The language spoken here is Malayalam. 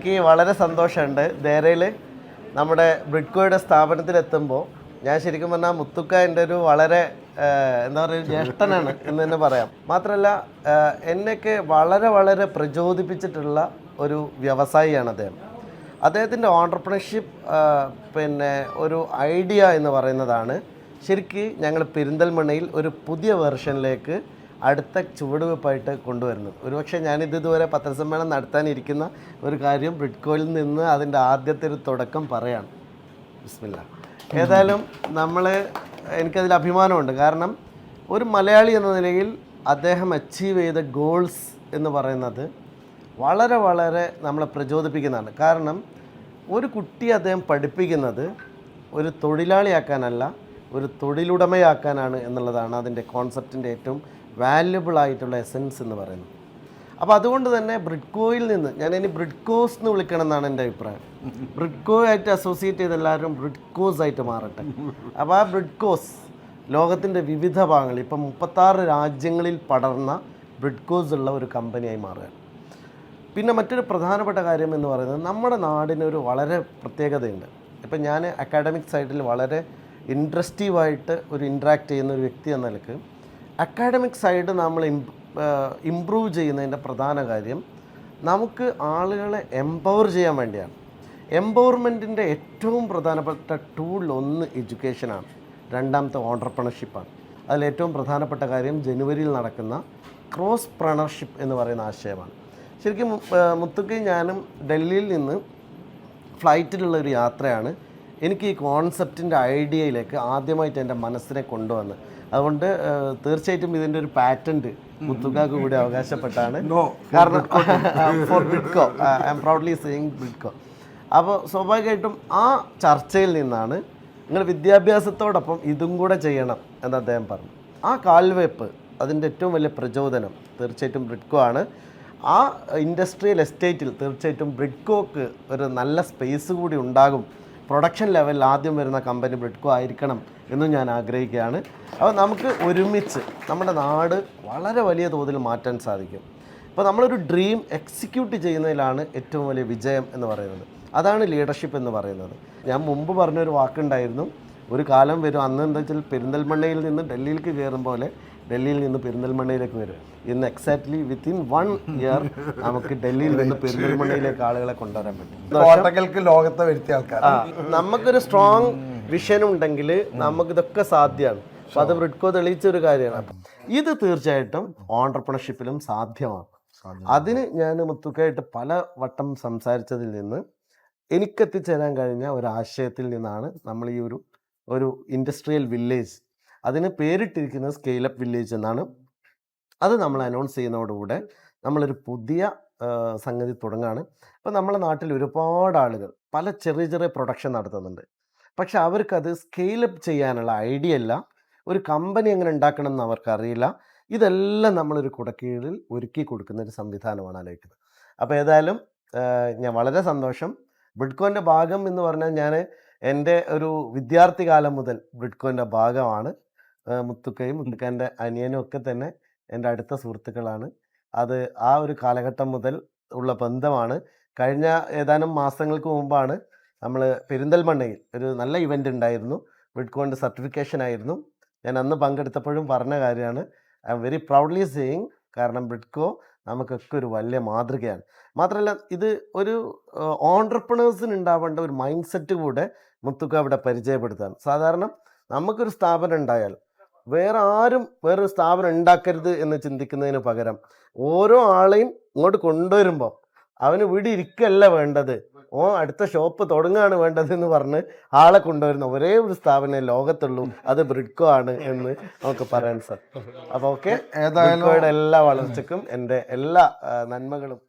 എനിക്ക് വളരെ സന്തോഷമുണ്ട്. ദേരയിൽ നമ്മുടെ ബ്രിഡ്കോയുടെ സ്ഥാപനത്തിലെത്തുമ്പോൾ ഞാൻ ശരിക്കും പറഞ്ഞാൽ മുത്തുക്ക എന്റെ ഒരു വളരെ എന്താ പറയുക ജ്യേഷ്ഠനാണ് എന്ന് തന്നെ പറയാം. മാത്രമല്ല എന്നെയൊക്കെ വളരെ വളരെ പ്രചോദിപ്പിച്ചിട്ടുള്ള ഒരു വ്യവസായിയാണ് അദ്ദേഹം. അദ്ദേഹത്തിന്റെ ഓണ്ടർപ്രണർഷിപ്പ് പിന്നെ ഒരു ഐഡിയ എന്ന് പറയുന്നതാണ് ശരിക്ക് ഞങ്ങൾ പെരിന്തൽമണ്ണയിൽ ഒരു പുതിയ വെർഷനിലേക്ക് അടുത്ത ചുവടുവെപ്പായിട്ട് കൊണ്ടുവരുന്നത്. ഒരുപക്ഷെ ഞാനിത് ഇതുവരെ പത്രസമ്മേളനം നടത്താനിരിക്കുന്ന ഒരു കാര്യം ബ്രിഡ്കോയിൽ നിന്ന് അതിന്റെ ആദ്യത്തെ ഒരു തുടക്കം പറയാണ്. ബിസ്മില്ല. ഏതായാലും നമ്മൾ എനിക്കതിൽ അഭിമാനമുണ്ട്. കാരണം ഒരു മലയാളി എന്ന നിലയിൽ അദ്ദേഹം അച്ചീവ് ചെയ്ത ഗോൾസ് എന്ന് പറയുന്നത് വളരെ വളരെ നമ്മളെ പ്രചോദിപ്പിക്കുന്നതാണ്. കാരണം ഒരു കുട്ടിയെ അദ്ദേഹം പഠിപ്പിക്കുന്നത് ഒരു തൊഴിലാളിയാക്കാനല്ല ഒരു തൊഴിലുടമയാക്കാനാണ് എന്നുള്ളതാണ് അതിന്റെ കോൺസെപ്റ്റിന്റെ ഏറ്റവും വാല്യുബിൾ ആയിട്ടുള്ള എസൻസ് എന്ന് പറയുന്നത്. അപ്പോൾ അതുകൊണ്ട് തന്നെ ബ്രിഡ്കോയിൽ നിന്ന് ഞാൻ ഇനി ബ്രിഡ്കോസ് എന്ന് വിളിക്കണം എന്നാണ് എന്റെ അഭിപ്രായം. ബ്രിഡ്കോ ആയിട്ട് അസോസിയേറ്റ് ചെയ്ത് എല്ലാവരും ബ്രിഡ്കോസ് ആയിട്ട് മാറട്ടെ. അപ്പോൾ ആ ബ്രിഡ്കോസ് ലോകത്തിന്റെ വിവിധ ഭാഗങ്ങളിൽ ഇപ്പം മുപ്പത്താറ് രാജ്യങ്ങളിൽ പടർന്ന ബ്രിഡ്കോസ് ഉള്ള ഒരു കമ്പനിയായി മാറുകയാണ്. പിന്നെ മറ്റൊരു പ്രധാനപ്പെട്ട കാര്യം എന്ന് പറയുന്നത് നമ്മുടെ നാടിന് ഒരു വളരെ പ്രത്യേകതയുണ്ട്. ഇപ്പം ഞാൻ അക്കാഡമിക് സൈഡിൽ വളരെ ഇൻട്രസ്റ്റീവായിട്ട് ഒരു ഇൻട്രാക്ട് ചെയ്യുന്ന ഒരു വ്യക്തി എന്ന നിലയ്ക്ക് അക്കാഡമിക് സൈഡ് നമ്മൾ ഇമ്പ്രൂവ് ചെയ്യുന്നതിന്റെ പ്രധാന കാര്യം നമുക്ക് ആളുകളെ എംപവർ ചെയ്യാൻ വേണ്ടിയാണ്. എംപവർമെന്റിന്റെ ഏറ്റവും പ്രധാനപ്പെട്ട ടൂൾ ഒന്ന് എഡ്യൂക്കേഷനാണ് രണ്ടാമത്തെ ഓണ്ടർപ്രണർഷിപ്പാണ് അതിൽ ഏറ്റവും പ്രധാനപ്പെട്ട കാര്യം ജനുവരിയിൽ നടക്കുന്ന ക്രോസ് പ്രണർഷിപ്പ് എന്ന് പറയുന്ന ആശയമാണ്. ശരിക്കും മുത്തുക്കി മുത്തുക്കയും ഞാനും ഡൽഹിയിൽ നിന്ന് ഫ്ലൈറ്റിലുള്ള ഒരു യാത്രയാണ് എനിക്ക് ഈ കോൺസെപ്റ്റിന്റെ ഐഡിയയിലേക്ക് ആദ്യമായിട്ട് എന്റെ മനസ്സിനെ കൊണ്ടുവന്ന് അതുകൊണ്ട് തീർച്ചയായിട്ടും ഇതിന്റെ ഒരു പാറ്റന്റ് മുത്തുക്കാക്ക് കൂടി അവകാശപ്പെട്ടാണ്. കാരണം for Bidco I am proudly seeing Bidco അപ്പോൾ സ്വാഭാവികമായിട്ടും ആ ചർച്ചയിൽ നിന്നാണ് നിങ്ങൾ വിദ്യാഭ്യാസത്തോടൊപ്പം ഇതും കൂടെ ചെയ്യണം എന്ന് അദ്ദേഹം പറഞ്ഞു. ആ കാൽവെപ്പ് അതിന്റെ ഏറ്റവും വലിയ പ്രചോദനം തീർച്ചയായിട്ടും ബ്രിഡ്കോ ആണ്. ആ ഇൻഡസ്ട്രിയൽ എസ്റ്റേറ്റിൽ തീർച്ചയായിട്ടും ബ്രിഡ്കോക്ക് ഒരു നല്ല സ്പേസ് കൂടി ഉണ്ടാകും പ്രൊഡക്ഷൻ ലെവലിൽ ആദ്യം വരുന്ന കമ്പനി ബ്രിഡ്കോ ആയിരിക്കണം എന്നും ഞാൻ ആഗ്രഹിക്കുകയാണ്. അപ്പോൾ നമുക്ക് ഒരുമിച്ച് നമ്മുടെ നാട് വളരെ വലിയ തോതിൽ മാറ്റാൻ സാധിക്കും. അപ്പോൾ നമ്മളൊരു ഡ്രീം എക്സിക്യൂട്ട് ചെയ്യുന്നതിലാണ് ഏറ്റവും വലിയ വിജയം എന്ന് പറയുന്നത്. അതാണ് ലീഡർഷിപ്പ് എന്ന് പറയുന്നത്. ഞാൻ മുമ്പ് പറഞ്ഞൊരു വാക്കുണ്ടായിരുന്നു. ഒരു കാലം വരും അന്ന് എന്താ വെച്ചാൽ പെരിന്തൽമണ്ണയിൽ നിന്ന് ഡൽഹിയിലേക്ക് കയറും പോലെ ഡൽഹിയിൽ നിന്ന് പെരിന്തൽമണ്ണയിലേക്ക് വരും. ഇന്ന് എക്സാക്ട്ലി വിത്തിൻ വൺ ഇയർ നമുക്ക് ഡൽഹിയിൽ നിന്ന് പെരിന്തൽമണ്ണയിലേക്ക് ആളുകളെ കൊണ്ടുവരാൻ പറ്റും. ലോകത്തെ വരുത്തിയ ആൾക്കാർ നമുക്കൊരു സ്ട്രോങ് വിഷൻ ഉണ്ടെങ്കിൽ നമുക്ക് ഇതൊക്കെ സാധ്യമാണ്. അപ്പൊ അത് വൃക്കോ തെളിയിച്ച ഒരു കാര്യമാണ്. ഇത് തീർച്ചയായിട്ടും ഓണ്ടർപ്രണർഷിപ്പിലും സാധ്യമാണ്. അതിന് ഞാൻ മുത്തുക്കായിട്ട് പല വട്ടം സംസാരിച്ചതിൽ നിന്ന് എനിക്കെത്തിച്ചേരാൻ കഴിഞ്ഞ ഒരു ആശയത്തിൽ നിന്നാണ് നമ്മൾ ഈ ഒരു ഒരു ഇൻഡസ്ട്രിയൽ വില്ലേജ് അതിന് പേരിട്ടിരിക്കുന്നത് സ്കെയിലപ്പ് വില്ലേജ് എന്നാണ് അത് നമ്മൾ അനൗൺസ് ചെയ്യുന്നതോടുകൂടെ നമ്മളൊരു പുതിയ സംഗതി തുടങ്ങാണ്. അപ്പോൾ നമ്മുടെ നാട്ടിൽ ഒരുപാട് ആളുകൾ പല ചെറിയ ചെറിയ പ്രൊഡക്ഷൻ നടത്തുന്നുണ്ട്. പക്ഷെ അവർക്കത് സ്കെയിലപ്പ് ചെയ്യാനുള്ള ഐഡിയ ഇല്ല ഒരു കമ്പനി എങ്ങനെ ഉണ്ടാക്കണം എന്ന് അവർക്കറിയില്ല ഇതെല്ലാം നമ്മളൊരു കുടക്കീഴിൽ ഒരുക്കി കൊടുക്കുന്ന ഒരു സംവിധാനമാണ് ആലോചിക്കുന്നത്. അപ്പോൾ ഏതായാലും ഞാൻ വളരെ സന്തോഷം. ബ്രിഡ്കോന്റെ ഭാഗം എന്ന് പറഞ്ഞാൽ ഞാൻ എന്റെ ഒരു വിദ്യാർത്ഥി കാലം മുതൽ ബ്രിഡ്കോന്റെ ഭാഗമാണ്. മുത്തുക്കയും മുത്തുക്കന്റെ അനിയനും ഒക്കെ തന്നെ എന്റെ അടുത്ത സുഹൃത്തുക്കളാണ്. അത് ആ ഒരു കാലഘട്ടം മുതൽ ഉള്ള ബന്ധമാണ്. കഴിഞ്ഞ ഏതാനും മാസങ്ങൾക്ക് മുമ്പാണ് നമ്മൾ പെരിന്തൽമണ്ണയിൽ ഒരു നല്ല ഇവന്റ് ഉണ്ടായിരുന്നു. വിഡ്കോണിന്റെ സർട്ടിഫിക്കേഷൻ ആയിരുന്നു. ഞാൻ അന്ന് പങ്കെടുത്തപ്പോഴും പറഞ്ഞ കാര്യമാണ്. I am very proudly saying കാരണം ബ്രിഡ്കോ നമുക്കൊക്കെ ഒരു വലിയ മാതൃകയാണ്. മാത്രമല്ല ഇത് ഒരു ഓണ്ടർപ്രണേഴ്സിന് ഉണ്ടാവേണ്ട ഒരു മൈൻഡ് സെറ്റ് കൂടെ മുത്തുക്ക അവിടെ പരിചയപ്പെടുത്താണ് സാധാരണ നമുക്കൊരു സ്ഥാപനം ഉണ്ടായാൽ വേറെ ആരും വേറൊരു സ്ഥാപനം ഉണ്ടാക്കരുത് എന്ന് ചിന്തിക്കുന്നതിന് പകരം ഓരോ ആളെയും ഇങ്ങോട്ട് കൊണ്ടുവരുമ്പോൾ അവന് ഇവിടെ ഇരിക്കല്ല വേണ്ടത്. ഓ അടുത്ത ഷോപ്പ് തുടങ്ങുകയാണ് വേണ്ടത് എന്ന് പറഞ്ഞ് ആളെ കൊണ്ടുവരുന്ന ഒരേ ഒരു സ്ഥാപനം ലോകത്തുള്ളൂ. അത് ബ്രിഡ്കോ ആണ് എന്ന് നമുക്ക് പറയാൻ സാർ അപ്പോൾ ഓക്കെ ഏതായാലും എല്ലാ വളർച്ചക്കും എന്റെ എല്ലാ നന്മകളും